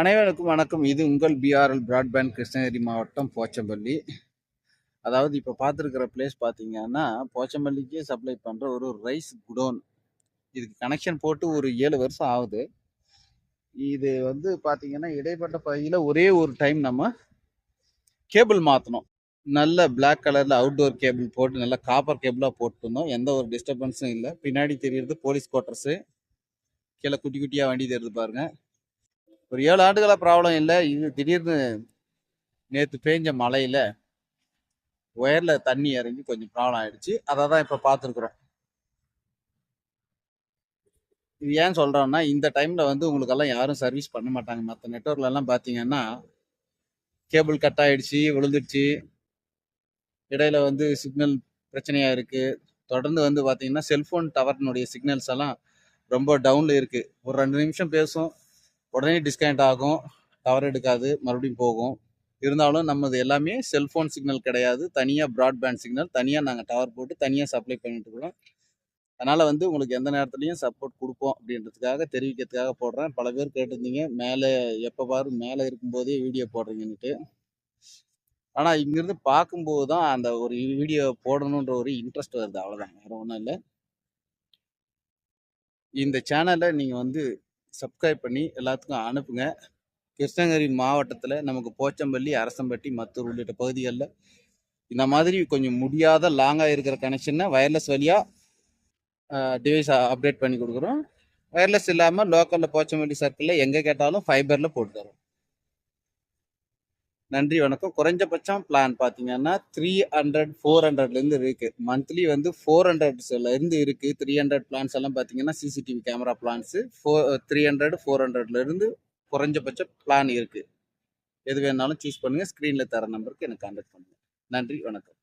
அனைவருக்கும் வணக்கம். இது உங்கள் பிஆர்எல் பிராட்பேண்ட் கிருஷ்ணகிரி மாவட்டம் போச்சம்பள்ளி. அதாவது இப்போ பார்த்துருக்கிற பிளேஸ் பார்த்தீங்கன்னா போச்சம்பள்ளிக்கே சப்ளை பண்ணுற ஒரு ரைஸ் குடோன். இதுக்கு கனெக்ஷன் போட்டு ஒரு ஏழு வருஷம் ஆகுது. இது வந்து பார்த்தீங்கன்னா இடைப்பட்ட பகுதியில் ஒரே ஒரு டைம் நம்ம கேபிள் மாற்றணும் நல்ல பிளாக் கலரில் அவுட்டோர் கேபிள் போட்டு நல்ல காப்பர் கேபிளாக போட்டுருந்தோம். எந்த ஒரு டிஸ்டர்பன்ஸும் இல்லை. பின்னாடி தெரியுறது போலீஸ் குவார்ட்டர்ஸு கீழே குட்டி குட்டியாக வண்டி தெரியுது பாருங்கள் ஒரு ஏழு ஆண்டுகளாக ப்ராப்ளம் இல்லை. இது திடீர்னு நேற்று பேஞ்ச மழையில் ஒயரில் தண்ணி இறங்கி கொஞ்சம் ப்ராப்ளம் ஆயிடுச்சு. அதை தான் இப்போ பார்த்துருக்குறோம். இது ஏன் சொல்கிறோன்னா இந்த டைமில் வந்து உங்களுக்கெல்லாம் யாரும் சர்வீஸ் பண்ண மாட்டாங்க. மற்ற நெட்ஒர்க்ல பார்த்தீங்கன்னா கேபிள் கட் ஆகிடுச்சி விழுந்துடுச்சு. இடையில வந்து சிக்னல் பிரச்சனையாக இருக்குது தொடர்ந்து வந்து பார்த்தீங்கன்னா செல்ஃபோன் டவர்னுடைய சிக்னல்ஸ் எல்லாம் ரொம்ப டவுனில் இருக்குது ஒரு ரெண்டு நிமிஷம் பேசும். உடனே டிஸ்கனெக்ட் ஆகும் டவர் எடுக்காது மறுபடியும் போகும். இருந்தாலும் நம்மது எல்லாமே செல்ஃபோன் சிக்னல் கிடையாது. தனியாக ப்ராட்பேண்ட் சிக்னல் தனியாக நாங்கள் டவர் போட்டு தனியாக சப்ளை பண்ணிட்டு இருக்கிறோம். அதனால் வந்து உங்களுக்கு எந்த நேரத்துலையும் சப்போர்ட் கொடுப்போம் அப்படின்றதுக்காக தெரிவிக்கிறதுக்காக போடுறேன். பல பேர் கேட்டிருந்தீங்க மேலே எப்போ பாரு மேலே இருக்கும்போதே வீடியோ போடுறீங்கன்னுட்டு. ஆனால் இங்கிருந்து பார்க்கும்போது தான் அந்த ஒரு வீடியோ போடணுன்ற ஒரு இன்ட்ரெஸ்ட் வருது. அவ்வளோதான் வேறு ஒன்றும் இல்லை. இந்த சேனலை நீங்கள் வந்து சப்ஸ்கிரைப் பண்ணி எல்லாத்துக்கும் அனுப்புங்க. கிருஷ்ணகிரி மாவட்டத்தில் நமக்கு போச்சம்பள்ளி அரசம்பட்டி மத்தூர் உள்ளிட்ட பகுதிகளில் இந்த மாதிரி கொஞ்சம் முடியாத லாங்காக இருக்கிற கனெக்ஷனை வயர்லெஸ் வழியாக டிவைஸ் அப்டேட் பண்ணி கொடுக்குறோம். வயர்லெஸ் இல்லாமல் லோக்கலில் போச்சம்பள்ளி சர்க்கிளில் எங்கே கேட்டாலும் ஃபைபரில் போட்டு தரோம் நன்றி வணக்கம். குறைஞ்சபட்சம் பிளான் பார்த்தீங்கன்னா த்ரீ ஹண்ட்ரட் ஃபோர் ஹண்ட்ரட்லேருந்து இருக்குது மந்த்லி வந்து ஃபோர் ஹண்ட்ரட்ஸ்லேருந்து இருக்குது த்ரீ ஹண்ட்ரட் பிளான்ஸ் எல்லாம் பார்த்தீங்கன்னா CCTV camera plans four three hundred four ஹண்ட்ரட்லேருந்து குறைஞ்சபட்ச பிளான் இருக்குது எது வேணாலும் சூஸ் பண்ணுங்கள் ஸ்க்ரீனில் தர நம்பருக்கு எனக்கு கான்டாக்ட் பண்ணுங்கள் நன்றி வணக்கம்.